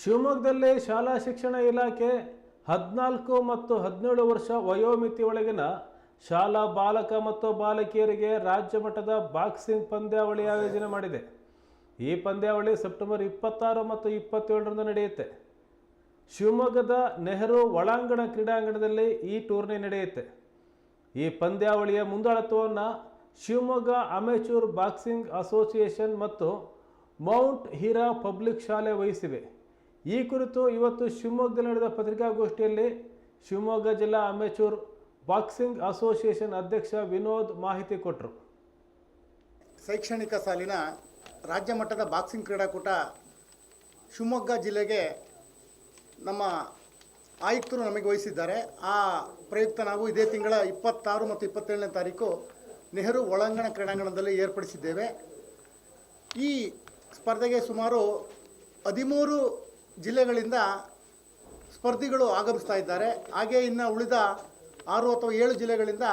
ಶಿವಮೊಗ್ಗದಲ್ಲಿ ಶಾಲಾ ಶಿಕ್ಷಣ ಇಲಾಖೆ ಹದಿನಾಲ್ಕು ಮತ್ತು ಹದಿನೇಳು ವರ್ಷ ವಯೋಮಿತಿ ಒಳಗಿನ ಶಾಲಾ ಬಾಲಕ ಮತ್ತು ಬಾಲಕಿಯರಿಗೆ ರಾಜ್ಯ ಮಟ್ಟದ ಬಾಕ್ಸಿಂಗ್ ಪಂದ್ಯಾವಳಿ ಆಯೋಜನೆ ಮಾಡಿದೆ. ಈ ಪಂದ್ಯಾವಳಿ ಸೆಪ್ಟೆಂಬರ್ ಇಪ್ಪತ್ತಾರು ಮತ್ತು ಇಪ್ಪತ್ತೇಳರಂದು ನಡೆಯುತ್ತೆ. ಶಿವಮೊಗ್ಗದ ನೆಹರು ಒಳಾಂಗಣ ಕ್ರೀಡಾಂಗಣದಲ್ಲಿ ಈ ಟೂರ್ನಿ ನಡೆಯುತ್ತೆ. ಈ ಪಂದ್ಯಾವಳಿಯ ಮುಂದಾಳತ್ವವನ್ನು ಶಿವಮೊಗ್ಗ ಅಮೆಚೂರ್ ಬಾಕ್ಸಿಂಗ್ ಅಸೋಸಿಯೇಷನ್ ಮತ್ತು ಮೌಂಟ್ ಹೀರಾ ಪಬ್ಲಿಕ್ ಶಾಲೆ ವಹಿಸಿವೆ. ಈ ಕುರಿತು ಇವತ್ತು ಶಿವಮೊಗ್ಗದಲ್ಲಿ ನಡೆದ ಪತ್ರಿಕಾಗೋಷ್ಠಿಯಲ್ಲಿ ಶಿವಮೊಗ್ಗ ಜಿಲ್ಲಾ ಅಮೆಚೂರ್ ಬಾಕ್ಸಿಂಗ್ ಅಸೋಸಿಯೇಷನ್ ಅಧ್ಯಕ್ಷ ವಿನೋದ್ ಮಾಹಿತಿ ಕೊಟ್ಟರು ಶೈಕ್ಷಣಿಕ ಸಾಲಿನ ರಾಜ್ಯ ಮಟ್ಟದ ಬಾಕ್ಸಿಂಗ್ ಕ್ರೀಡಾಕೂಟ ಶಿವಮೊಗ್ಗ ಜಿಲ್ಲೆಗೆ ನಮ್ಮ ಆಯುಕ್ತರು ನಮಗೆ ವಹಿಸಿದ್ದಾರೆ. ಆ ಪ್ರಯುಕ್ತ ನಾವು ಇದೇ ತಿಂಗಳ ಇಪ್ಪತ್ತಾರು ಮತ್ತು ಇಪ್ಪತ್ತೇಳನೇ ತಾರೀಕು ನೆಹರು ಒಳಾಂಗಣ ಕ್ರೀಡಾಂಗಣದಲ್ಲಿ ಏರ್ಪಡಿಸಿದ್ದೇವೆ. ಈ ಸ್ಪರ್ಧೆಗೆ ಸುಮಾರು ಹದಿಮೂರು ಜಿಲ್ಲೆಗಳಿಂದ ಸ್ಪರ್ಧಿಗಳು ಆಗಮಿಸ್ತಾ ಇದ್ದಾರೆ. ಹಾಗೆ ಇನ್ನು ಉಳಿದ ಆರು ಅಥವಾ ಏಳು ಜಿಲ್ಲೆಗಳಿಂದ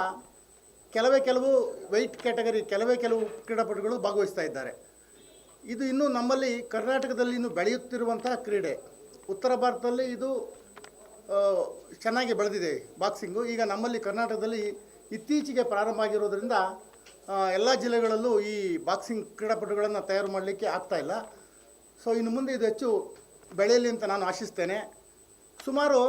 ಕೆಲವೇ ಕೆಲವು ವೆಯ್ಟ್ ಕ್ಯಾಟಗರಿ ಕೆಲವೇ ಕೆಲವು ಕ್ರೀಡಾಪಟುಗಳು ಭಾಗವಹಿಸ್ತಾ ಇದ್ದಾರೆ. ಇದು ಇನ್ನೂ ನಮ್ಮಲ್ಲಿ ಕರ್ನಾಟಕದಲ್ಲಿ ಇನ್ನೂ ಬೆಳೆಯುತ್ತಿರುವಂತಹ ಕ್ರೀಡೆ. ಉತ್ತರ ಭಾರತದಲ್ಲಿ ಇದು ಚೆನ್ನಾಗಿ ಬೆಳೆದಿದೆ ಬಾಕ್ಸಿಂಗು ಈಗ ನಮ್ಮಲ್ಲಿ ಕರ್ನಾಟಕದಲ್ಲಿ ಇತ್ತೀಚೆಗೆ ಪ್ರಾರಂಭ ಆಗಿರೋದ್ರಿಂದ ಎಲ್ಲ ಜಿಲ್ಲೆಗಳಲ್ಲೂ ಈ ಬಾಕ್ಸಿಂಗ್ ಕ್ರೀಡಾಪಟುಗಳನ್ನು ತಯಾರು ಮಾಡಲಿಕ್ಕೆ ಆಗ್ತಾ ಇಲ್ಲ. ಸೊ ಇನ್ನು ಮುಂದೆ ಇದು ಹೆಚ್ಚು ಬೆಳೆಯಲಿ ಅಂತ ನಾನು ಆಶಿಸ್ತೇನೆ. ಸುಮಾರು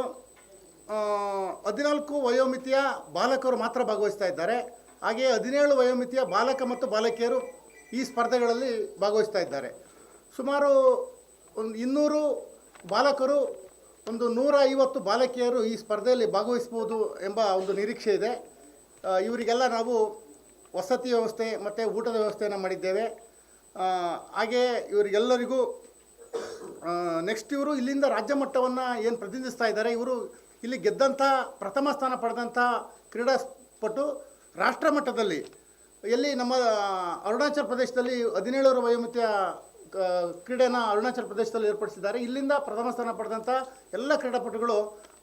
ಹದಿನಾಲ್ಕು ವಯೋಮಿತಿಯ ಬಾಲಕರು ಮಾತ್ರ ಭಾಗವಹಿಸ್ತಾ ಇದ್ದಾರೆ. ಹಾಗೆಯೇ ಹದಿನೇಳು ವಯೋಮಿತಿಯ ಬಾಲಕ ಮತ್ತು ಬಾಲಕಿಯರು ಈ ಸ್ಪರ್ಧೆಗಳಲ್ಲಿ ಭಾಗವಹಿಸ್ತಾ ಇದ್ದಾರೆ. ಸುಮಾರು ಒಂದು ಇನ್ನೂರು ಬಾಲಕರು, ಒಂದು ನೂರ ಐವತ್ತು ಬಾಲಕಿಯರು ಈ ಸ್ಪರ್ಧೆಯಲ್ಲಿ ಭಾಗವಹಿಸ್ಬೋದು ಎಂಬ ಒಂದು ನಿರೀಕ್ಷೆ ಇದೆ. ಇವರಿಗೆಲ್ಲ ನಾವು ವಸತಿ ವ್ಯವಸ್ಥೆ ಮತ್ತು ಊಟದ ವ್ಯವಸ್ಥೆಯನ್ನು ಮಾಡಿದ್ದೇವೆ. ಹಾಗೆಯೇ ಹಾಗೆ ಇವರಿಗೆಲ್ಲರಿಗೂ ನೆಕ್ಸ್ಟ್ ಇವರು ಇಲ್ಲಿಂದ ರಾಜ್ಯ ಮಟ್ಟವನ್ನು ಏನು ಪ್ರತಿನಿಧಿಸ್ತಾ ಇದ್ದಾರೆ, ಇವರು ಇಲ್ಲಿ ಗೆದ್ದಂಥ ಪ್ರಥಮ ಸ್ಥಾನ ಪಡೆದಂಥ ಕ್ರೀಡಾಪಟು ರಾಷ್ಟ್ರ ಮಟ್ಟದಲ್ಲಿ. ಎಲ್ಲಿ ನಮ್ಮ ಅರುಣಾಚಲ ಪ್ರದೇಶದಲ್ಲಿ ಹದಿನೇಳರ ವಯೋಮಿತಿಯ ಕ್ರೀಡೆನ ಅರುಣಾಚಲ ಪ್ರದೇಶದಲ್ಲಿ ಏರ್ಪಡಿಸಿದ್ದಾರೆ. ಇಲ್ಲಿಂದ ಪ್ರಥಮ ಸ್ಥಾನ ಪಡೆದಂಥ ಎಲ್ಲ ಕ್ರೀಡಾಪಟುಗಳು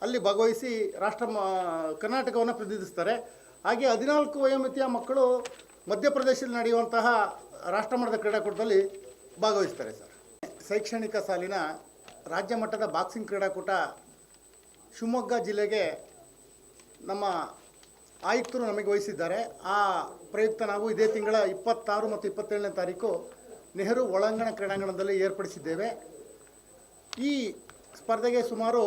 ಅಲ್ಲಿ ಭಾಗವಹಿಸಿ ರಾಷ್ಟ್ರ ಕರ್ನಾಟಕವನ್ನು ಪ್ರತಿನಿಧಿಸ್ತಾರೆ. ಹಾಗೆ ಹದಿನಾಲ್ಕು ವಯೋಮಿತಿಯ ಮಕ್ಕಳು ಮಧ್ಯಪ್ರದೇಶದಲ್ಲಿ ನಡೆಯುವಂತಹ ರಾಷ್ಟ್ರಮಟ್ಟದ ಕ್ರೀಡಾಕೂಟದಲ್ಲಿ ಭಾಗವಹಿಸ್ತಾರೆ ಸರ್. ಶೈಕ್ಷಣಿಕ ಸಾಲಿನ ರಾಜ್ಯ ಮಟ್ಟದ ಬಾಕ್ಸಿಂಗ್ ಕ್ರೀಡಾಕೂಟ ಶಿವಮೊಗ್ಗ ಜಿಲ್ಲೆಗೆ ನಮ್ಮ ಆಯುಕ್ತರು ನಮಗೆ ವಹಿಸಿದ್ದಾರೆ. ಆ ಪ್ರಯುಕ್ತ ನಾವು ಇದೇ ತಿಂಗಳ ಇಪ್ಪತ್ತಾರು ಮತ್ತು ಇಪ್ಪತ್ತೇಳನೇ ತಾರೀಕು ನೆಹರು ಒಳಾಂಗಣ ಕ್ರೀಡಾಂಗಣದಲ್ಲಿ ಏರ್ಪಡಿಸಿದ್ದೇವೆ. ಈ ಸ್ಪರ್ಧೆಗೆ ಸುಮಾರು